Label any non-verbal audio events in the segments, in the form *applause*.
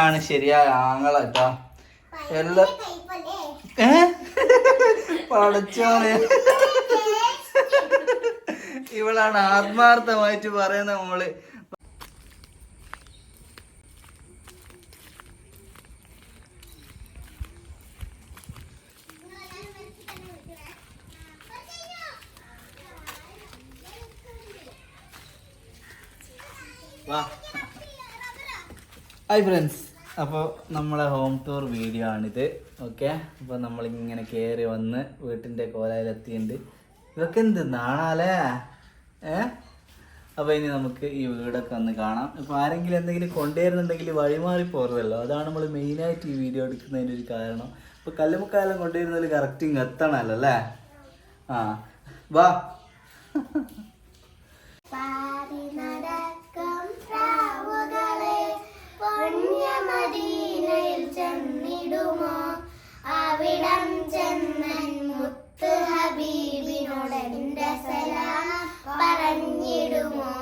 ആണ് ശരിയായ ആങ്ങള കേട്ടോ എല്ലാ ഏ? പഠിച്ചോനെ ഇവളാണ് ആത്മാർത്ഥമായിട്ട് പറയുന്ന മോൾ. വാ. ഹായ് ഫ്രണ്ട്സ് അപ്പോൾ നമ്മളെ ഹോം ടൂർ വീഡിയോ ആണിത്. ഓക്കെ അപ്പോൾ നമ്മളിങ്ങനെ കയറി വന്ന് വീട്ടിന്റെ കോലയിലെത്തിയിട്ടുണ്ട് ഇതൊക്കെ എന്ത് നാണാലേ? ഏ? അപ്പോൾ ഇനി നമുക്ക് ഈ വീടൊക്കെ ഒന്ന് കാണാം. ഇപ്പോൾ ആരെങ്കിലും എന്തെങ്കിലും കൊണ്ടുവരുന്നുണ്ടെങ്കിൽ വഴിമാറി പോകരുതല്ലോ. അതാണ് നമ്മൾ മെയിനായിട്ട് ഈ വീഡിയോ എടുക്കുന്നതിന്റെ ഒരു കാരണം. ഇപ്പോൾ കല്ലുമുക്കാലം കൊണ്ടുവരുന്നതിൽ കറക്റ്റ് ഇങ്ങ് എത്തണമല്ലോ അല്ലേ? ആ. വാ. *laughs*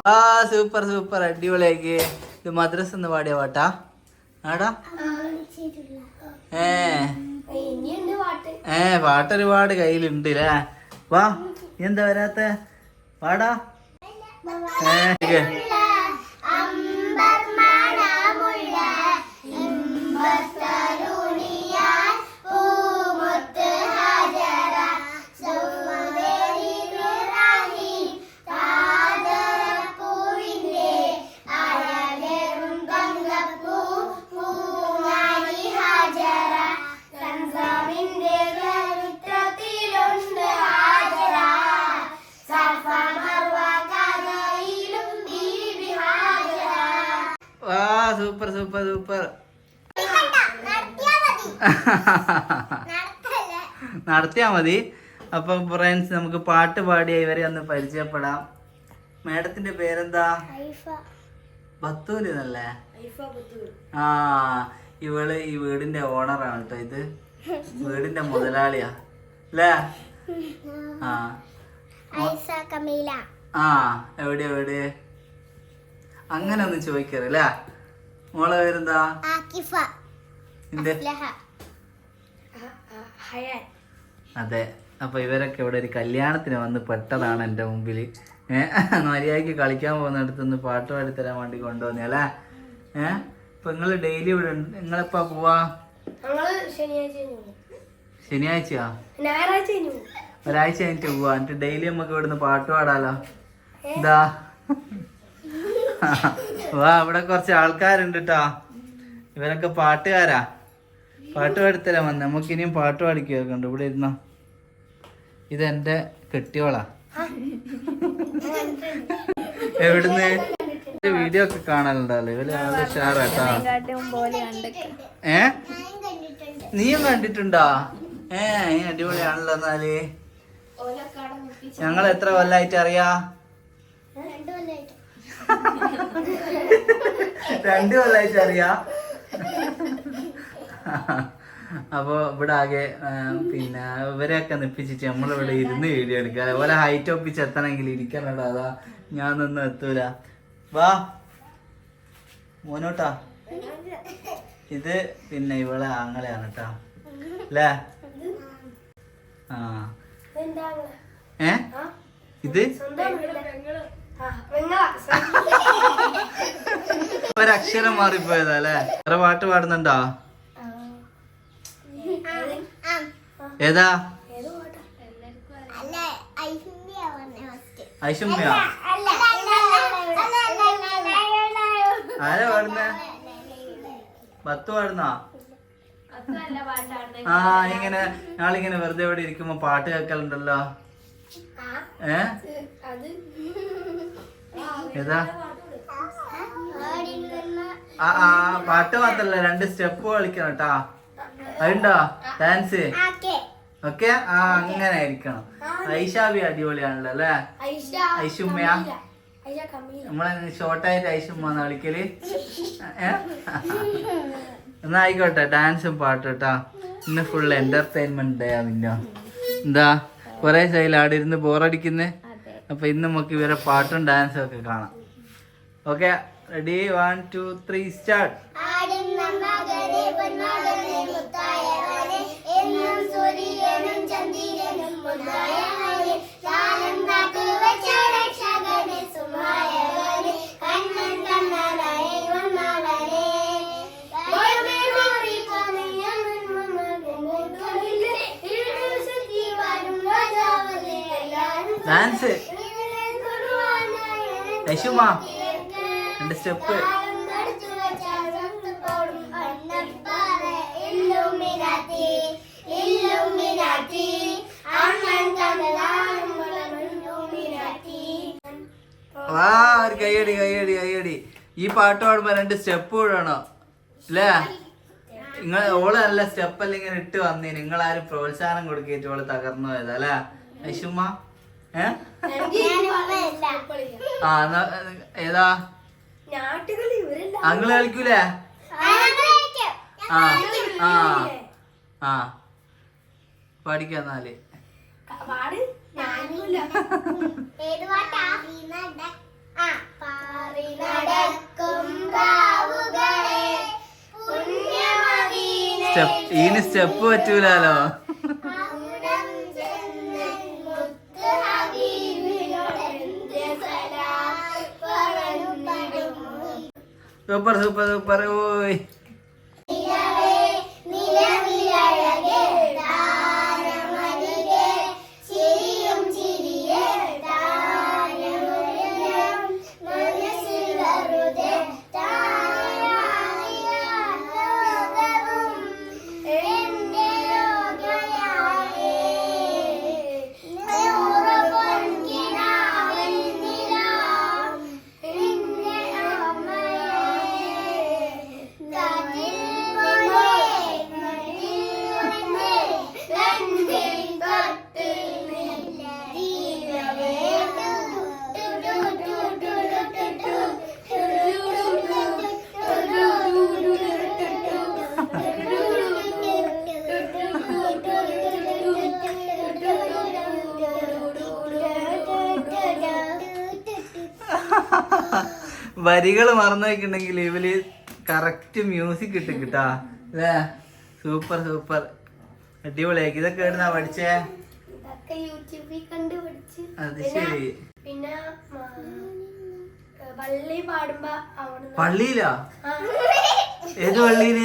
ആ സൂപ്പർ സൂപ്പർ. അടിപൊളിയാക്കി. ഇത് മദ്രസ് എന്ന് പാടിയ പാട്ടാ ആടാ. ഏ. ഏ പാട്ട് ഒരുപാട് കയ്യിലുണ്ട് അല്ലേ വാ എന്താ വരാത്ത? പാടാ ഏ സൂപ്പർ സൂപ്പർ. നടത്തിയാ മതി. അപ്പൊ ഫ്രണ്ട്സ് നമുക്ക് പാട്ട് പാടിയ ഇവരെ ഒന്ന് പരിചയപ്പെടാം. മാഡത്തിന്റെ പേരെന്താ? ബത്തൂര് എന്നല്ലേ ആ ഇവൾ ഈ വീടിന്റെ ഓണറാണ് കേട്ടോ ഇത്. വീടിന്റെ മുതലാളിയാ. അല്ലേ? ആ. ഐസ കമീല. ആ എവിടെ എവിടെ അങ്ങനെ ഒന്ന് ചോദിക്കറല്ലേ? മോളെ പേരെന്താ? അതെ. അപ്പൊ ഇവരൊക്കെ ഇവിടെ ഒരു കല്യാണത്തിന് വന്ന് പെട്ടതാണ് എന്റെ മുമ്പിൽ ഏഹ് മര്യാദയ്ക്ക് കളിക്കാൻ പോകുന്നിടത്ത് നിന്ന് പാട്ട് പാടി തരാൻ വേണ്ടി കൊണ്ടുവന്നേ അല്ലേ? ഏഹ് ഇപ്പൊ നിങ്ങൾ ഡെയിലി ഇവിടെ നിങ്ങളെപ്പാ പോവാ? ശനിയാഴ്ച ശനിയാഴ്ചയാ? ഒരാഴ്ച കഴിഞ്ഞിട്ട് പോവാ. എന്നിട്ട് ഡെയിലി നമുക്ക് ഇവിടുന്ന് പാട്ട് പാടാലോ. എന്താ *laughs* വാ ഇവിടെ കുറച്ച് ആൾക്കാരുണ്ട് കേട്ടോ ഇവരൊക്കെ പാട്ടുകാരാ. പാട്ട് പാടിത്തരാൻ വന്ന് നമുക്ക് ഇനിയും പാട്ട് പാടി കേൾക്കണ്ട ഇവിടെ ഇരുന്നോ. ഇതെന്റെ കെട്ടിയോളാ. എവിടുന്ന്? വീഡിയോ ഒക്കെ കാണലുണ്ടല്ലോ. ഇവർ നല്ല ഉഷാറാട്ടാ. ഏ? നീയും കണ്ടിട്ടുണ്ടോ? ഏ ഈ അടിപൊളിയാണല്ലോ എന്നാൽ. ഞങ്ങൾ എത്ര കൊല്ലായിട്ട്. അറിയാ രണ്ടു കൊല്ലായിട്ട് അറിയാ അപ്പൊ ഇവിടെ ആകെ പിന്നെ ഇവരെയൊക്കെ നിപ്പിച്ചിട്ട് നമ്മളിവിടെ ഇരുന്ന് വീഡിയോ എടുക്കുക. അതുപോലെ ഹൈറ്റ് ഒപ്പിച്ച് എത്തണമെങ്കിൽ ഇരിക്കണല്ലോ അതാ ഞാൻ നിന്ന് എത്തൂല. വാ. മോനോട്ടാ. ഇത് പിന്നെ ഇവളെ ആങ്ങളെയാണ് കേട്ടാ അല്ലേ ആ. ഏ? ഇത്? ഒരക്ഷരം മാറിപ്പോയതാ അല്ലേ വേറെ പാട്ട് പാടുന്നുണ്ടോ ഏതാ ഐഷുമ്മയോ ആരാ പാടുന്നേ പത്ത് പാടുന്നാ ആ ഇങ്ങനെ ഞാളിങ്ങനെ വെറുതെ ഇവിടെ ഇരിക്കുമ്പോ പാട്ട് കേൾക്കലുണ്ടല്ലോ ഏ? ഏതാ? ആ ആ പാട്ട് മാത്രല്ല രണ്ട് സ്റ്റെപ്പ് കളിക്കണം കേട്ടാ അതുണ്ടോ? ഡാൻസ്? ഓക്കെ. ആ അങ്ങനെ ആയിരിക്കണം. ഐഷാബി അടിപൊളിയാണല്ലോ അല്ലേ? ഐഷുമ്മയാ? നമ്മളെ ഷോർട്ടായിട്ട് ഐഷുമ്മ കളിക്കൽ? എന്നാ ആയിക്കോട്ടെ ഡാൻസും പാട്ടും കേട്ടാ ഇന്ന് ഫുൾ എന്റർടൈൻമെന്റ് ഡേ അതിന്റെ എന്താ? കൊറേ ശൈലി അവിടെ ഇരുന്ന് ബോറടിക്കുന്നേ. അപ്പൊ ഇന്ന് നമുക്ക് ഇവരെ പാട്ടും ഡാൻസും ഒക്കെ കാണാം. Okay ready one two three start dance യശുമ രണ്ട് സ്റ്റെപ്പ്. ഒരു കൈയടി കൈയടി കൈയടി. ഈ പാട്ട് പാടുമ്പോ രണ്ട് സ്റ്റെപ്പ് വിടണോ അല്ലേ നിങ്ങൾ ഓൾ നല്ല സ്റ്റെപ്പ് അല്ലെങ്കിൽ ഇട്ട് വന്നേ. നിങ്ങൾ ആരും പ്രോത്സാഹനം കൊടുക്കേറ്റ് ഓൾ തകർന്നു പോയതാ അല്ലേ ഐഷുമ്മ ഏ ആ ഏതാ? ഇവരല്ല അങ്ങൾ കളിക്കൂലേ? ആ ആ ആ. പഠിക്കാന്നാൽ ഏത് പാട്ടാ ആ പാറി നടക്കും പുണ്യമദീന സ്റ്റെപ്പ് ഈന് സ്റ്റെപ്പ് പറ്റൂലോ സൂപ്പർ സൂപ്പർ സൂപ്പർ ഓയ് വരികൾ മറന്നു വെക്കുന്നുണ്ടെങ്കിൽ ഇവൽ കറക്റ്റ് മ്യൂസിക് കിട്ടും കിട്ടാ. അല്ലേ? സൂപ്പർ സൂപ്പർ അടിപൊളിയാക്കി. ഇതൊക്കെ എവിടുന്നാ പഠിച്ചേ? അത് ശരി. പിന്നെ മ, പള്ളി പാടുമ്പോ അവിടെ പള്ളിയിലാ? ഏത് പള്ളിയിൽ?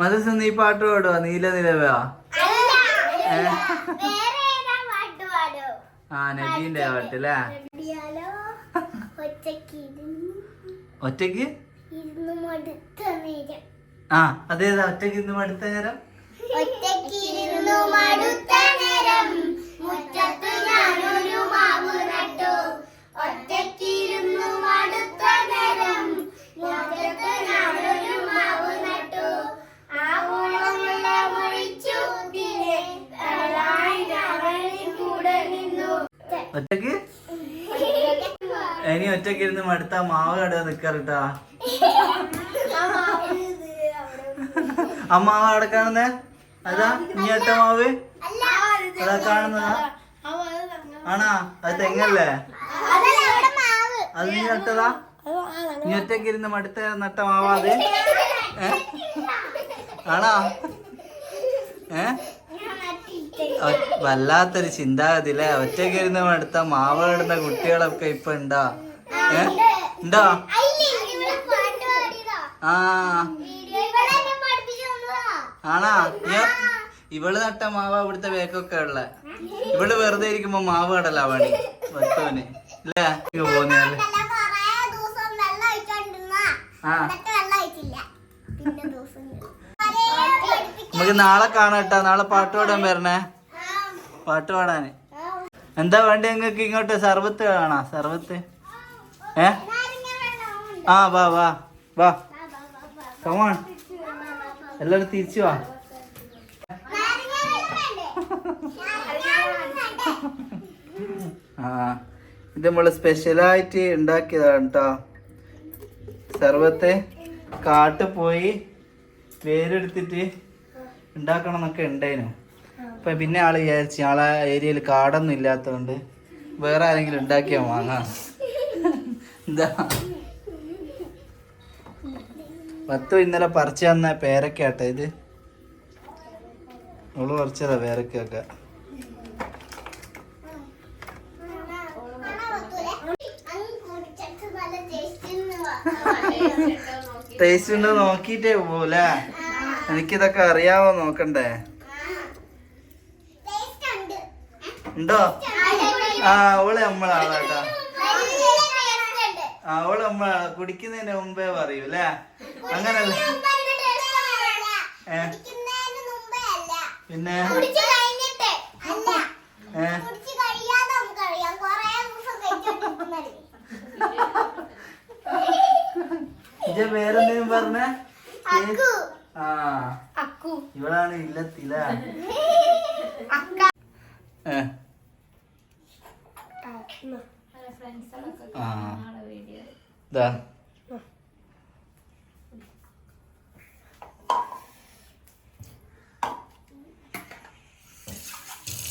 മദർസ നീ പാട്ട് പാടുവാ? നീല നിലവാ? ആ നബീന്റെ പാട്ട് അല്ലേ? നേരം. ആ അതേതാ? ഒറ്റയ്ക്ക് ഇന്ന് അടുത്ത നേരം? ഒറ്റയ്ക്ക് ഇരുന്നു മടുത്ത നേരം. മുറ്റത്ത് നട്ടു ഒറ്റയ്ക്ക് ഇരുന്നു മടുത്ത മാവ് കൂടെ നിക്കാറിട്ടാ. ആ മാവ് അവിടെ കാണുന്നേ? അതാ ഒറ്റ മാവ്? അതാ കാണുന്നതാ. ആണാ അത് തെങ്ങല്ലേ? അത് നീ നട്ടതാ നീ ഒറ്റയ്ക്ക് ഇരുന്ന് മടുത്ത നട്ട മാവാ അത്? ആണോ? ഏ? വല്ലാത്തൊരു ചിന്താഗതി അല്ലേ ഒറ്റയ്ക്ക് മടുത്ത മാവ് ഇടുന്ന കുട്ടികളൊക്കെ ഇപ്പൊ ഉണ്ടാ. പഠിപ്പിച്ചു ആണാ? ഇവൾ നട്ട മാവ ഇവിടുത്തെ വേക്കൊക്കെ ഉള്ള. ഇവൾ വെറുതെ ഇരിക്കുമ്പോ മാവ് കടല പണി. വത്തോന് അല്ലേ? നമുക്ക് നാളെ കാണാം കേട്ടാ. നാളെ പാട്ട് പാടാൻ വരണേ. പാട്ട് പാടാന്. എന്താ വേണ്ടി നിങ്ങൾക്ക് ഇങ്ങോട്ട്? സർബത്ത് കാണാ. സർബത്ത് ഏ ആ വാ വാ വാ. കമാൺ. എല്ലാരും തിരിച്ചു വാ? ആ ഇത് നമ്മൾ സ്പെഷ്യലായിട്ട് ഉണ്ടാക്കിയതാണ് കേട്ടോ സർവത്തെ കാട്ട് പോയി വേരെടുത്തിട്ട് ഉണ്ടാക്കണം എന്നൊക്കെ ഉണ്ടായിരുന്നു അപ്പൊ പിന്നെ ആൾ വിചാരിച്ചു ആളെ ഏരിയയിൽ കാടൊന്നും ഇല്ലാത്തതുകൊണ്ട് വേറെ ആരെങ്കിലും ഉണ്ടാക്കിയാ വാങ്ങാം എന്താ പത്തു ഇന്നലെ പറിച്ചു തന്ന പേരക്കാട്ടെ ഇത് അവൾ പറിച്ചതാ പേരക്കൊക്കെ. ടേസ്റ്റ് ഉണ്ടോ നോക്കിട്ടേ പോലേ എനിക്കിതൊക്കെ അറിയാവോ നോക്കണ്ടേ. ഉണ്ട്. ആ അവൾ നമ്മളാളാട്ടാ അവൾ കുടിക്കുന്നതിന് മുമ്പേ പറയൂ അല്ലേ? അങ്ങനല്ല? പിന്നെ? ഇജ പേരെന്തേലും പറഞ്ഞ? ആ. അക്കു. ഇവളാണ് ഇല്ലത്തില ഏ? ആ. ഇതാ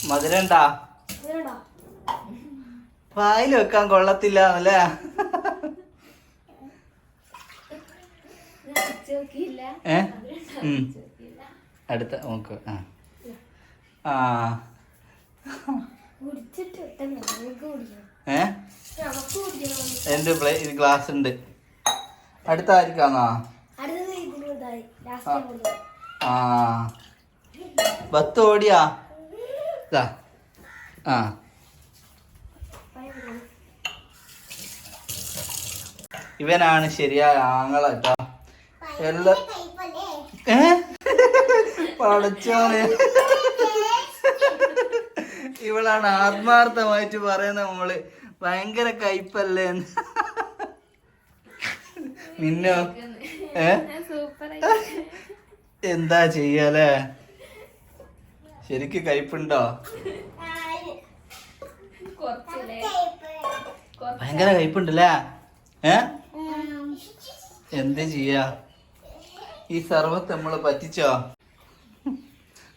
മധുരണ്ടാ? വായിൽ വെക്കാൻ കൊള്ളത്തില്ല അല്ലേ? ഏ. അടുത്ത നോക്ക് ആ. ആ. കുടിച്ചിട്ട് നമുക്ക് കുടിക്കണം ഏ? എന്റെ പ്ലേ ഇത് ഗ്ലാസ് ഉണ്ട്. അടുത്ത ആയിരിക്കാന്നോ ആ. ബത്ത് ഓടിയാ? ഇതാ. ആ. ഇവനാണ് ശരിയായ ആങ്ങള കേട്ടോ. എല്ലാ ഏ? *laughs* പഠിച്ചോനെ ഇവളാണ് ആത്മാർത്ഥമായിട്ട് പറയുന്ന മോൾ. ഭയങ്കര കയ്പല്ലേ. നിന്നോ? ഏ? എന്താ ചെയ്യലേ? ശരിക്ക് കയ്പുണ്ടോ? ഭയങ്കര കയ്പുണ്ടല്ലേ? ഏ? എന്ത് ചെയ്യാ? ഈ സർവത്ത് നമ്മൾ പറ്റിച്ചോ?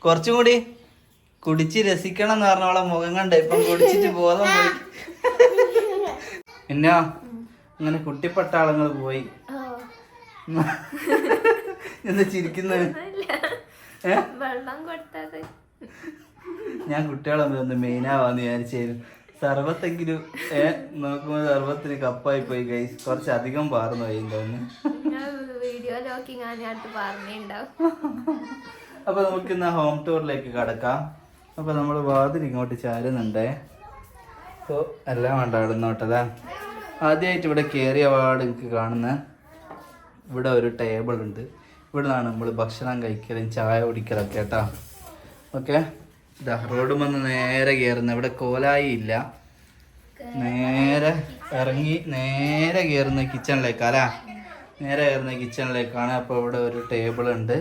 കുറച്ചും കൂടി. കുടിച്ച് രസിക്കണം എന്ന് പറഞ്ഞോളെ മുഖം കണ്ട. ഇപ്പം കുടിച്ചിട്ട് ബോധം പോയി. പിന്നെ അങ്ങനെ കുട്ടിപ്പട്ടാളങ്ങൾ പോയി. എന്താ ചിരിക്കുന്നത് ഞാൻ കുട്ടികളെ ഒന്ന് മെയിനാവാന്ന് വിചാരിച്ചായിരുന്നു സർവത്തെങ്കിലും ഏ നോക്കുമ്പോൾ സർവത്തിന് കപ്പായി പോയി കൈ കുറച്ച് അധികം പാർന്നു പോയി വീഡിയോ അപ്പൊ നമുക്ക് ഇന്ന് ഹോം ടൂറിലേക്ക് കടക്കാം. അപ്പൊ നമ്മൾ വാതിൽ ഇങ്ങോട്ട് ചാരുന്നുണ്ടേ. അപ്പോ എല്ലാം വേണ്ട അവിടെ നോട്ടതാ ആദ്യമായിട്ട് ഇവിടെ കയറിയ പാട് എനിക്ക് കാണുന്ന ഇവിടെ ഒരു ടേബിൾ ഉണ്ട്. ഇവിടെ നിന്നാണ് നമ്മൾ ഭക്ഷണം കഴിക്കലും ചായ കുടിക്കലൊക്കെ കേട്ടോ. ഓക്കെ? ഇതാ റോഡ് വന്ന് നേരെ കയറുന്ന ഇവിടെ കോലായി ഇല്ല. നേരെ ഇറങ്ങി നേരെ കയറുന്ന കിച്ചണിലേക്കാ നേരെ കയറുന്ന കിച്ചണിലേക്കാണ് അപ്പോൾ ഇവിടെ ഒരു ടേബിൾ ഉണ്ട്.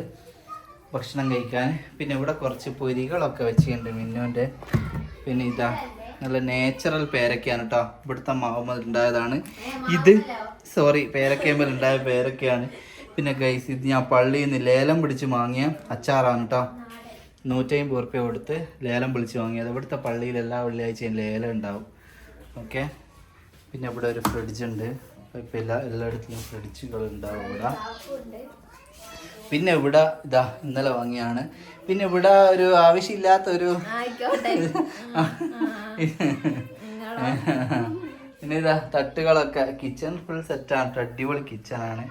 ഭക്ഷണം കഴിക്കാൻ. പിന്നെ ഇവിടെ കുറച്ച് പൊരികളൊക്കെ വെച്ചിട്ടുണ്ട് മിന്നുവിന്റെ. പിന്നെ ഇതാ നല്ല നേച്ചുറൽ പേരക്കയാണ് കേട്ടോ ഇവിടുത്തെ മാവുമ്പോൾ ഉണ്ടായതാണ്. ഇത് സോറി പേരക്കയമ്പൽ ഉണ്ടായ പേരക്കയാണ്. പിന്നെ ഗൈസ് ഇത് ഞാൻ പള്ളിയിൽ നിന്ന് ലേലം പിടിച്ച് വാങ്ങിയ അച്ചാറാണ് കേട്ടോ നൂറ്റമ്പത് ഉറുപ്പ്യ കൊടുത്ത് ലേലം വിളിച്ച് വാങ്ങിയത്. ഇവിടുത്തെ പള്ളിയിൽ എല്ലാ വെള്ളിയാഴ്ചയും ലേലം ഉണ്ടാവും. ഓക്കെ? പിന്നെ ഇവിടെ ഒരു ഫ്രിഡ്ജ് ഉണ്ട്. ഇപ്പം എല്ലാ എല്ലായിടത്തും ഫ്രിഡ്ജുകൾ ഉണ്ടാവും ഇവിടെ. പിന്നെ ഇവിടെ ഇതാ ഇന്നലെ വാങ്ങിയാണ്. പിന്നെ ഇവിടെ ഒരു ആവശ്യമില്ലാത്ത ഒരു ആയിക്കോട്ടെ *laughs* പിന്നെ ഇതാ തട്ടുകളൊക്കെ കിച്ചൺ ഫുൾ സെറ്റാണ് അടിപൊളി കിച്ചണാണ്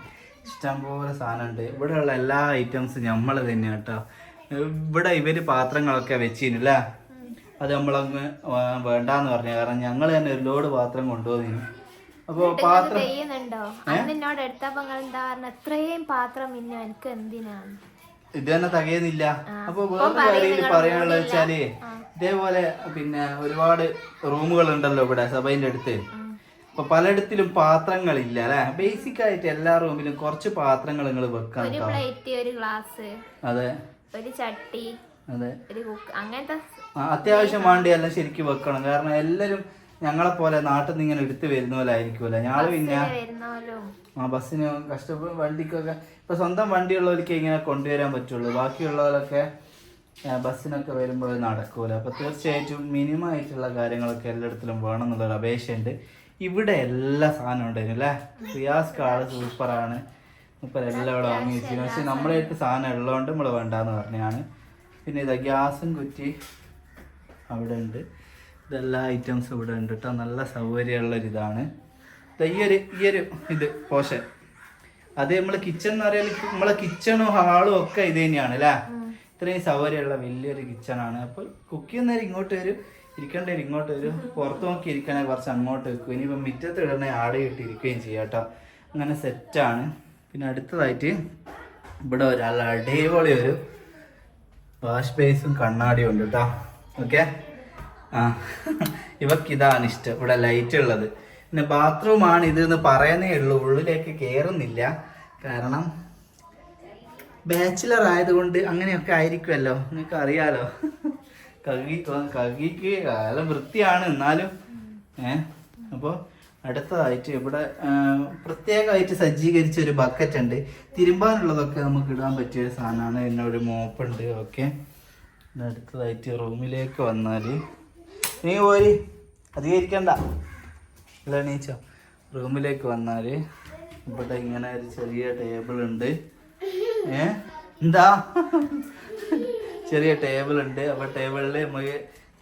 ഇഷ്ടംപോലെ സാധനമുണ്ട്. ഇവിടെയുള്ള എല്ലാ ഐറ്റംസും നമ്മൾ തന്നെയാണ് കേട്ടോ. ഇവിടെ ഇവർ പാത്രങ്ങളൊക്കെ വെച്ചിരുന്നില്ല അത് നമ്മളങ്ങ് വേണ്ടാന്ന് പറഞ്ഞു. കാരണം ഞങ്ങൾ തന്നെ ഒരു ലോഡ് പാത്രം കൊണ്ടുപോകുന്നു അപ്പോൾ പാത്രം എന്നോട് എടുത്തപ്പോ എന്താ പറഞ്ഞ പാത്രം ഇന്നു എനിക്ക് എന്തിനാണ് ഇത് തന്നെ തകയുന്നില്ല. അപ്പൊ വേറെ കാര്യം പറയാനുള്ളത് വെച്ചാൽ ഇതേപോലെ പിന്നെ ഒരുപാട് റൂമുകൾ ഉണ്ടല്ലോ ഇവിടെ സഭയിന്റെ അടുത്ത്. അപ്പൊ പലയിടത്തിലും പാത്രങ്ങളില്ല അല്ലെ? ബേസിക് ആയിട്ട് എല്ലാ റൂമിലും കുറച്ച് പാത്രങ്ങൾ നിങ്ങൾ വെക്കാൻ അതെ. ഒരു ചട്ടി അതെ. അങ്ങനത്തെ അത്യാവശ്യം വേണ്ടി എല്ലാം ശരിക്കും വെക്കണം. കാരണം എല്ലാരും ഞങ്ങളെ പോലെ നാട്ടിൽ നിന്ന് ഇങ്ങനെ എടുത്തു വരുന്ന പോലെ ആയിരിക്കുമല്ലോ ഞാൾ പിന്നെ ആ ബസ്സിന് കഷ്ടപ്പെട്ട് വണ്ടിക്കൊക്കെ ഇപ്പൊ സ്വന്തം വണ്ടിയുള്ളവർക്ക് ഇങ്ങനെ കൊണ്ടുവരാൻ പറ്റുള്ളൂ. ബാക്കിയുള്ളവരൊക്കെ ബസ്സിനൊക്കെ വരുമ്പോൾ നടക്കൂല. അപ്പൊ തീർച്ചയായിട്ടും മിനിമം ആയിട്ടുള്ള കാര്യങ്ങളൊക്കെ എല്ലായിടത്തിലും വേണം എന്നുള്ളൊരു അപേക്ഷയുണ്ട്. ഇവിടെ എല്ലാ സാധനവും ഉണ്ടായിരുന്നു അല്ലേ? റിയാസ് കാൾ സൂപ്പറാണ്. ഇപ്പം എല്ലാം ഇവിടെ വാങ്ങി വെച്ചിരുന്നു പക്ഷെ നമ്മളെ അടുത്ത് സാധനം ഉള്ളതുകൊണ്ട് നമ്മൾ വേണ്ടാന്ന് പറഞ്ഞാണ് പിന്നെ ഇതാ ഗ്യാസും കുറ്റി അവിടെ ഉണ്ട്. ഇതെല്ലാ ഐറ്റംസ് ഇവിടെ ഉണ്ട് കേട്ടോ നല്ല സൗകര്യമുള്ളൊരിതാണ്. ഈയൊരു ഈ ഒരു ഈ ഇത് പോഷൻ. അത് നമ്മൾ കിച്ചൺ എന്ന് പറയാൻ നമ്മളെ കിച്ചണും ഹാളും ഒക്കെ ഇത് തന്നെയാണ് അല്ലേ ഇത്രയും സൗകര്യമുള്ള വലിയൊരു കിച്ചണാണ് അപ്പോൾ കുക്ക് ചെയ്യുന്നവർ ഇങ്ങോട്ട് വരും. ഇരിക്കേണ്ടവർ ഇങ്ങോട്ട് വരും. പുറത്ത് നോക്കി ഇരിക്കണേ കുറച്ച് അങ്ങോട്ട് വെക്കും. ഇനിയിപ്പം മുറ്റത്ത് ഇടണേ ആടെ ഇട്ടിരിക്കുകയും ചെയ്യാം കേട്ടോ അങ്ങനെ സെറ്റാണ് പിന്നെ അടുത്തതായിട്ട് ഇവിടെ ഒരാൾ അടിപൊളി ഒരു വാഷ് ബേസും കണ്ണാടിയും ഉണ്ട് കേട്ടോ ഓക്കെ ആ ഇവക്ക് ഇതാണ് ഇഷ്ടം ഇവിടെ ലൈറ്റ് ഉള്ളത്. പിന്നെ ബാത്റൂമാണ് ഇത് എന്ന് പറയുന്നേ ഉള്ളൂ ഉള്ളിലേക്ക് കയറുന്നില്ല കാരണം ബാച്ചിലർ ആയതുകൊണ്ട് അങ്ങനെയൊക്കെ ആയിരിക്കുമല്ലോ. നിങ്ങൾക്ക് അറിയാലോ. കകി കകിക്ക് കാലം വൃത്തിയാണ് എന്നാലും ഏ അപ്പോൾ അടുത്തതായിട്ട് ഇവിടെ പ്രത്യേകമായിട്ട് സജ്ജീകരിച്ച ഒരു ബക്കറ്റ് ഉണ്ട്. തിരുമ്പാനുള്ളതൊക്കെ നമുക്ക് ഇടാൻ പറ്റിയ ഒരു സാധനമാണ്. പിന്നെ ഒരു മോപ്പുണ്ട് ഓക്കെ അടുത്തതായിട്ട് റൂമിലേക്ക് വന്നാൽ നീ പോരി. അധികരിക്കണ്ട. ഇല്ല നീച്ചോ റൂമിലേക്ക് വന്നാൽ ഇവിടെ ഇങ്ങനെ ഒരു ചെറിയ ടേബിൾ ഉണ്ട്. ഏ? എന്താ? ചെറിയ ടേബിൾ ഉണ്ട്. അപ്പോൾ ടേബിളിൽ നമുക്ക്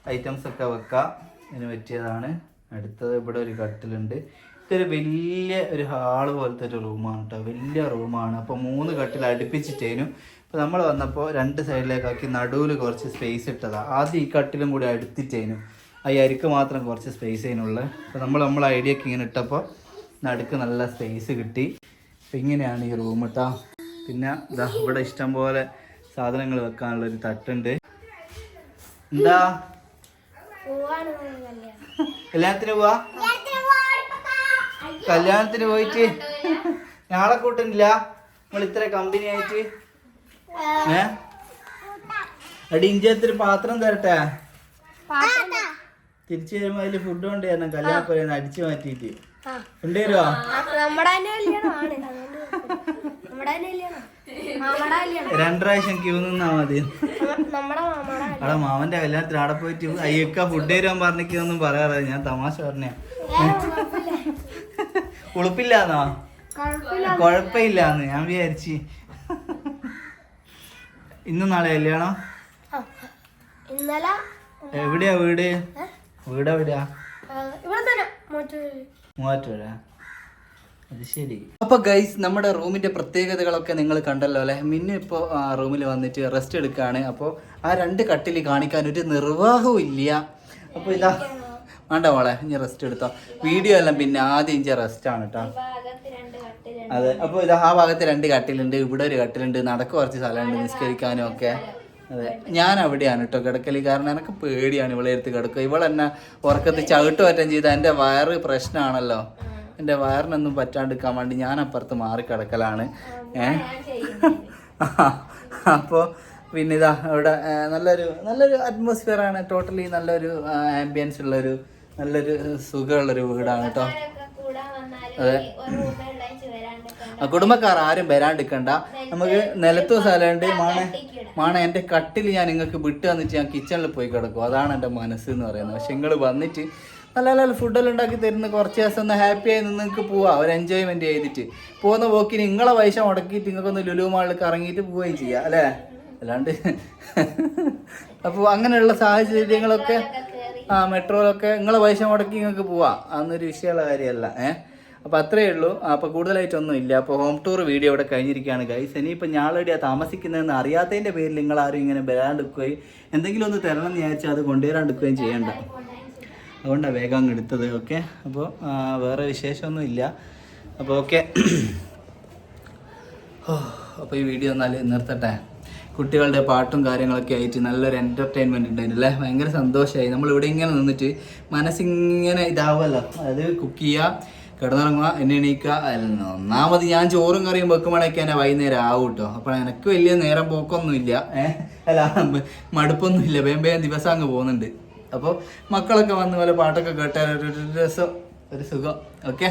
ഐറ്റംസ് ഒക്കെ വെക്കാം. ഇതിന് പറ്റിയതാണ്. അടുത്തത് ഇവിടെ ഒരു കട്ടിലുണ്ട് ഇതൊരു വലിയ ഒരു ഹാൾ പോലത്തെ ഒരു റൂമാണ് കേട്ടോ വലിയ റൂമാണ് അപ്പോൾ മൂന്ന് കട്ടിൽ അടുപ്പിച്ചിട്ടേനു. ഇപ്പൊ നമ്മൾ വന്നപ്പോൾ രണ്ട് സൈഡിലേക്കാക്കി നടുവിൽ കുറച്ച് സ്പേസ് ഇട്ടതാ. ആദ്യം ഈ കട്ടിലും കൂടി അടുത്തിട്ടേനു. ആ അരിക്ക് മാത്രം കുറച്ച് സ്പേസ് അതിനുള്ള അപ്പോൾ നമ്മൾ നമ്മൾ ഐഡിയക്ക് ഇങ്ങനെ ഇട്ടപ്പോൾ നടുക്ക് നല്ല സ്പേസ് കിട്ടി. അപ്പം ഇങ്ങനെയാണ് ഈ റൂം കേട്ടോ പിന്നെ ഇതാ ഇവിടെ ഇഷ്ടം പോലെ സാധനങ്ങൾ വെക്കാനുള്ളൊരു തട്ടുണ്ട്. എന്താ? കല്യാണത്തിന് പോവാ? കല്യാണത്തിന് പോയിട്ട്? നാളെ കൂട്ടുന്നില്ല നമ്മൾ ഇത്ര കമ്പനി ആയിട്ട്? ഏ? അടി ഇഞ്ചത്തിന് പാത്രം തരട്ടെ? തിരിച്ചു വരുമ്പോ അതിൽ ഫുഡ് കൊണ്ട് തരണം കല്യാണം പോലെ അടിച്ചു മാറ്റിട്ട് കൊണ്ടുവരുവോ രണ്ടു പ്രാവശ്യം ക്യൂ നിന്നാ മതി. അവിടെ മാമന്റെ കല്യാണത്തിന് അവിടെ പോയിട്ട് അയ്യക്ക ഫുഡ് തരുവാൻ പറഞ്ഞിക്കൊന്നും പറയാറില്ല. ഞാൻ തമാശ പറഞ്ഞ. ഉളുപ്പില്ലാന്നോ? കൊഴപ്പില്ലാന്ന് ഞാൻ വിചാരിച്ചു. ഇന്ന് നാളെ കല്യാണം. ഇന്നലെ എവിടെയാ വീട്? വീട് എവിടെയാ മൂവാറ്റുപുഴ. അത് ശരി. അപ്പൊ ഗൈസ് നമ്മുടെ റൂമിന്റെ പ്രത്യേകതകളൊക്കെ നിങ്ങൾ കണ്ടല്ലോ അല്ലെ? മിന്നു ഇപ്പോ റൂമിൽ വന്നിട്ട് റെസ്റ്റ് എടുക്കുകയാണ് അപ്പോൾ ആ രണ്ട് കട്ടിൽ കാണിക്കാൻ ഒരു നിർവാഹവും ഇല്ല. അപ്പോൾ ഇതാ വേണ്ട മോളെ ഇനി റെസ്റ്റ് എടുത്തോ. വീഡിയോ എല്ലാം പിന്നെ ആദ്യം ഇഞ്ച റെസ്റ്റ് ആണ് കേട്ടോ അതെ അപ്പോൾ ഇതാ ആ ഭാഗത്ത് രണ്ട് കട്ടിലുണ്ട് ഇവിടെ ഒരു കട്ടിലുണ്ട് നടക്ക് കുറച്ച് സ്ഥലമുണ്ട് നിസ്കരിക്കാനും ഒക്കെ. അതെ. ഞാൻ അവിടെയാണ് കേട്ടോ കിടക്കലി. കാരണം എനിക്ക് പേടിയാണ് ഇവളെ എടുത്ത് കിടക്കുക. ഇവൾ എന്നെ ഉറക്കത്തിൽ ചവിട്ട് പറ്റം ചെയ്ത എന്റെ വയറ് പ്രശ്നമാണല്ലോ എന്റെ വയറിനൊന്നും പറ്റാണ്ടിരിക്കാൻ വേണ്ടി ഞാൻ അപ്പുറത്ത് മാറി കിടക്കലാണ്. ഏഹ് *laughs* അപ്പോൾ പിന്നെ ഇതാ അവിടെ നല്ലൊരു നല്ലൊരു അറ്റ്മോസ്ഫിയർ ആണ്. ടോട്ടലി നല്ലൊരു ആംബിയൻസ് ഉള്ളൊരു നല്ലൊരു സുഖമുള്ളൊരു വീടാണ് കേട്ടോ അതെ ഒരു റൂമേ ഉള്ളാച്ച് വരാണ്ട് ആ കുടുംബക്കാർ ആരും വരാണ്ടിക്കണ്ട നമുക്ക് നിലത്തു സ്ഥലമുണ്ട്. മാണെ മാണെ എന്റെ കട്ടിൽ ഞാൻ നിങ്ങൾക്ക് വിട്ട് വന്നിട്ട് ഞാൻ കിച്ചണിൽ പോയി കിടക്കും. അതാണ് എന്റെ മനസ്സ് എന്ന് പറയുന്നത്. പക്ഷെ നിങ്ങൾ വന്നിട്ട് നല്ല നല്ല ഫുഡെല്ലാം ഉണ്ടാക്കി തരുന്ന. കുറച്ച് ദിവസം ഒന്ന് ഹാപ്പി ആയി നിന്ന് നിങ്ങൾക്ക് പോവാം. ഒരു എൻജോയ്മെന്റ് ചെയ്തിട്ട്. പോകുന്ന പോക്കിന് നിങ്ങളെ പൈസ മുടക്കിയിട്ട് നിങ്ങൾക്കൊന്ന് ലുലു മാളിൽ കറങ്ങിയിട്ട് പോവുകയും ചെയ്യാം അല്ലേ? അല്ലാണ്ട് *laughs* അപ്പോൾ അങ്ങനെയുള്ള സാഹചര്യങ്ങളൊക്കെ ആ മെട്രോയിലൊക്കെ നിങ്ങളെ പൈസ മുടക്കി നിങ്ങൾക്ക് പോവാം. അതൊന്നൊരു വിഷയമുള്ള കാര്യമല്ല ഏഹ് അപ്പോൾ അത്രയേ ഉള്ളൂ. അപ്പോൾ കൂടുതലായിട്ടൊന്നും ഇല്ല. അപ്പോൾ ഹോം ടൂർ വീഡിയോ ഇവിടെ കഴിഞ്ഞിരിക്കുകയാണ് ഗൈസ് ഇനിയിപ്പോൾ ഞാളെവിടെയാണ് താമസിക്കുന്നതെന്ന് അറിയാത്തതിന്റെ പേരിൽ നിങ്ങൾ ആരും ഇങ്ങനെ വരാണ്ടിരിക്കുകയും എന്തെങ്കിലും ഒന്ന് തരണം എന്ന് വിചാരിച്ചാൽ അത് കൊണ്ടുവരാണ്ടിരിക്കുകയും ചെയ്യണ്ട. അതുകൊണ്ടാണ് വേഗം അങ്ങ് എടുത്തത് ഓക്കെ അപ്പോൾ വേറെ വിശേഷമൊന്നും ഇല്ല. അപ്പോൾ ഓക്കെ അപ്പോൾ ഈ വീഡിയോ എന്നാൽ നിർത്തട്ടെ. കുട്ടികളുടെ പാട്ടും കാര്യങ്ങളൊക്കെ ആയിട്ട് നല്ലൊരു എന്റർടൈൻമെന്റ് ഉണ്ടായിരുന്നില്ലേ ഭയങ്കര സന്തോഷമായി നമ്മൾ ഇവിടെ ഇങ്ങനെ നിന്നിട്ട് മനസ്സിങ്ങനെ ഇതാവുമല്ലോ. അതായത് കുക്ക് ചെയ്യുക കിടന്നുറങ്ങുക എന്നെ എണീക്കുക ഒന്നാമത് ഞാൻ ചോറും കറിയും വെക്കുമ്പോഴേക്കും എന്നെ വൈകുന്നേരം ആവും കേട്ടോ അപ്പോൾ എനിക്ക് വലിയ നേരം പോക്കൊന്നുമില്ല. ഏഹ് അല്ല മടുപ്പൊന്നും ഇല്ല വേം വേഗം ദിവസം അങ്ങ് പോകുന്നുണ്ട്. അപ്പോൾ മക്കളൊക്കെ വന്ന് പോലെ പാട്ടൊക്കെ കേട്ടാൽ ഒരു രസം ഒരു സുഖം. ഓക്കെ?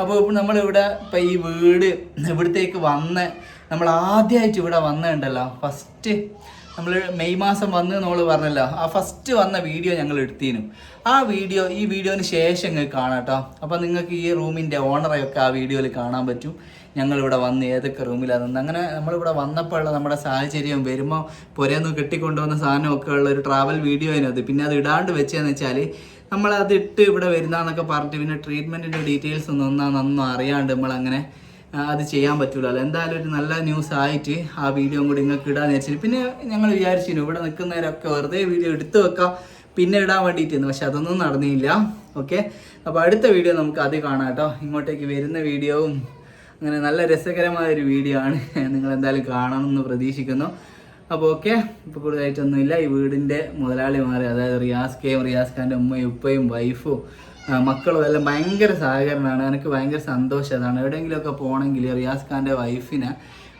അപ്പോൾ ഇപ്പോൾ നമ്മളിവിടെ ഇപ്പം ഈ വീട് ഇവിടത്തേക്ക് വന്ന് നമ്മൾ ആദ്യമായിട്ട് ഇവിടെ വന്നിട്ടുണ്ടല്ലോ ഫസ്റ്റ് നമ്മൾ മെയ് മാസം വന്ന് നമ്മൾ പറഞ്ഞല്ലോ ആ ഫസ്റ്റ് വന്ന വീഡിയോ ഞങ്ങൾ എടുത്തീനും. ആ വീഡിയോ ഈ വീഡിയോന് ശേഷം നിങ്ങൾക്ക് കാണാം കേട്ടോ അപ്പോൾ നിങ്ങൾക്ക് ഈ റൂമിന്റെ ഓണറെയൊക്കെ ആ വീഡിയോയിൽ കാണാൻ പറ്റും. ഞങ്ങളിവിടെ വന്ന് ഏതൊക്കെ റൂമിലാണ് നിന്ന്. അങ്ങനെ നമ്മളിവിടെ വന്നപ്പോഴുള്ള നമ്മുടെ സാഹചര്യം വരുമ്പോൾ പുരയൊന്ന് കെട്ടിക്കൊണ്ടുവന്ന സാധനമൊക്കെ ഉള്ള ഒരു ട്രാവൽ വീഡിയോ അതിനകത്ത് പിന്നെ അത് ഇടാണ്ട് വെച്ചതെന്ന് വെച്ചാൽ നമ്മളത് ഇട്ട് ഇവിടെ വരുന്നതെന്നൊക്കെ പറഞ്ഞിട്ട് പിന്നെ ട്രീറ്റ്മെന്റിന്റെ ഡീറ്റെയിൽസ് ഒന്നും ഒന്നാന്നൊന്നും അറിയാണ്ട് നമ്മളങ്ങനെ അത് ചെയ്യാൻ പറ്റൂലല്ലോ എന്തായാലും ഒരു നല്ല ന്യൂസ് ആയിട്ട് ആ വീഡിയോ കൂടി നിങ്ങൾക്ക് ഇടാന്ന് വെച്ചിട്ട് പിന്നെ ഞങ്ങൾ വിചാരിച്ചിരുന്നു ഇവിടെ നിൽക്കുന്നവരൊക്കെ വെറുതെ വീഡിയോ എടുത്തു വെക്കാം. പിന്നെ ഇടാൻ വേണ്ടിയിട്ടിരുന്നു പക്ഷെ അതൊന്നും നടന്നില്ല. ഓക്കെ അപ്പോൾ അടുത്ത വീഡിയോ നമുക്ക് അത് കാണാം കേട്ടോ. ഇങ്ങോട്ടേക്ക് വരുന്ന വീഡിയോവും അങ്ങനെ നല്ല രസകരമായ ഒരു വീഡിയോ ആണ്. നിങ്ങൾ എന്തായാലും കാണണം എന്ന് പ്രതീക്ഷിക്കുന്നു. അപ്പോൾ ഓക്കെ ഇപ്പോൾ കൂടുതലായിട്ടൊന്നുമില്ല. ഈ വീടിന്റെ മുതലാളിമാർ അതായത് റിയാസ് കെയും റിയാസ് ഖാന്റെ ഉമ്മയും ഉപ്പയും വൈഫും മക്കളും എല്ലാം ഭയങ്കര സഹകരണമാണ് എനിക്ക് ഭയങ്കര സന്തോഷം അതാണ്. എവിടെയെങ്കിലുമൊക്കെ പോകണമെങ്കിൽ റിയാസ് ഖാന്റെ വൈഫിനെ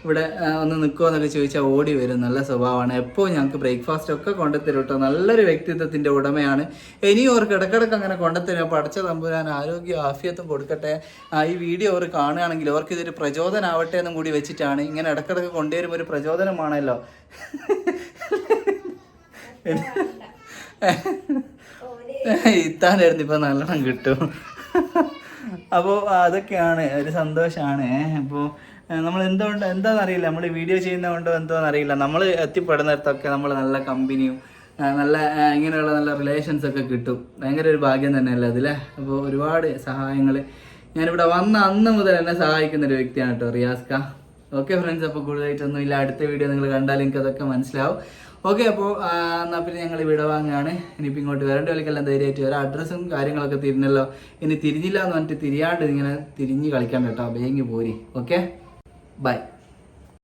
ഇവിടെ ഒന്ന് നിൽക്കുമോ എന്നൊക്കെ ചോദിച്ചാൽ ഓടി വരും. നല്ല സ്വഭാവമാണ്. എപ്പോൾ ഞങ്ങൾക്ക് ബ്രേക്ക്ഫാസ്റ്റ് ഒക്കെ കൊണ്ടുത്തരും കേട്ടോ നല്ലൊരു വ്യക്തിത്വത്തിന്റെ ഉടമയാണ്. ഇനിയും അവർക്ക് ഇടക്കിടക്ക് അങ്ങനെ കൊണ്ടുത്തരും അടച്ച തമ്പുരാൻ ആരോഗ്യ ആഫിയത്തും കൊടുക്കട്ടെ. ഈ വീഡിയോ അവർ കാണുകയാണെങ്കിൽ അവർക്ക് ഇതൊരു പ്രചോദനമാവട്ടെ എന്നും കൂടി വെച്ചിട്ടാണ്. ഇങ്ങനെ ഇടക്കിടക്ക് കൊണ്ടുവരുമ്പോൾ ഒരു പ്രചോദനമാണല്ലോ. ഇത്താനായിരുന്നു ഇപ്പൊ നല്ലോണം കിട്ടും. അപ്പോൾ അതൊക്കെയാണ് ഒരു സന്തോഷമാണ് അപ്പോൾ നമ്മൾ എന്തുകൊണ്ട് എന്താണെന്നറിയില്ല നമ്മൾ വീഡിയോ ചെയ്യുന്നതുകൊണ്ടോ എന്തോന്ന് അറിയില്ല നമ്മൾ എത്തിപ്പെടുന്നിടത്തൊക്കെ നമ്മൾ നല്ല കമ്പനിയും നല്ല ഇങ്ങനെയുള്ള നല്ല റിലേഷൻസ് ഒക്കെ കിട്ടും. ഭയങ്കര ഒരു ഭാഗ്യം തന്നെയല്ലേ അതിലെ? അപ്പോൾ ഒരുപാട് സഹായങ്ങൾ ഞാനിവിടെ വന്ന അന്ന് മുതൽ എന്നെ സഹായിക്കുന്ന ഒരു വ്യക്തിയാണ് കേട്ടോ റിയാസ്ക. ഓക്കെ ഫ്രണ്ട്സ് അപ്പോൾ കൂടുതലായിട്ടൊന്നും ഇല്ല അടുത്ത വീഡിയോ നിങ്ങൾ കണ്ടാൽ എനിക്കതൊക്കെ മനസ്സിലാവും. ഓക്കെ അപ്പോൾ എന്നാൽ പിന്നെ ഞങ്ങൾ ഇവിടെ വാങ്ങുകയാണ് ഇനിയിപ്പോൾ ഇങ്ങോട്ട് വരേണ്ട കളിക്കെല്ലാം ധൈര്യമായിട്ട് വരാം. അഡ്രസ്സും കാര്യങ്ങളൊക്കെ തിരിഞ്ഞല്ലോ. ഇനി തിരിഞ്ഞില്ല എന്ന് പറഞ്ഞിട്ട് തിരിയാണ്ട് ഇങ്ങനെ തിരിഞ്ഞ് കളിക്കാൻ കേട്ടോ. ബേങ്ങി പോരി. ഓക്കെ? ബൈ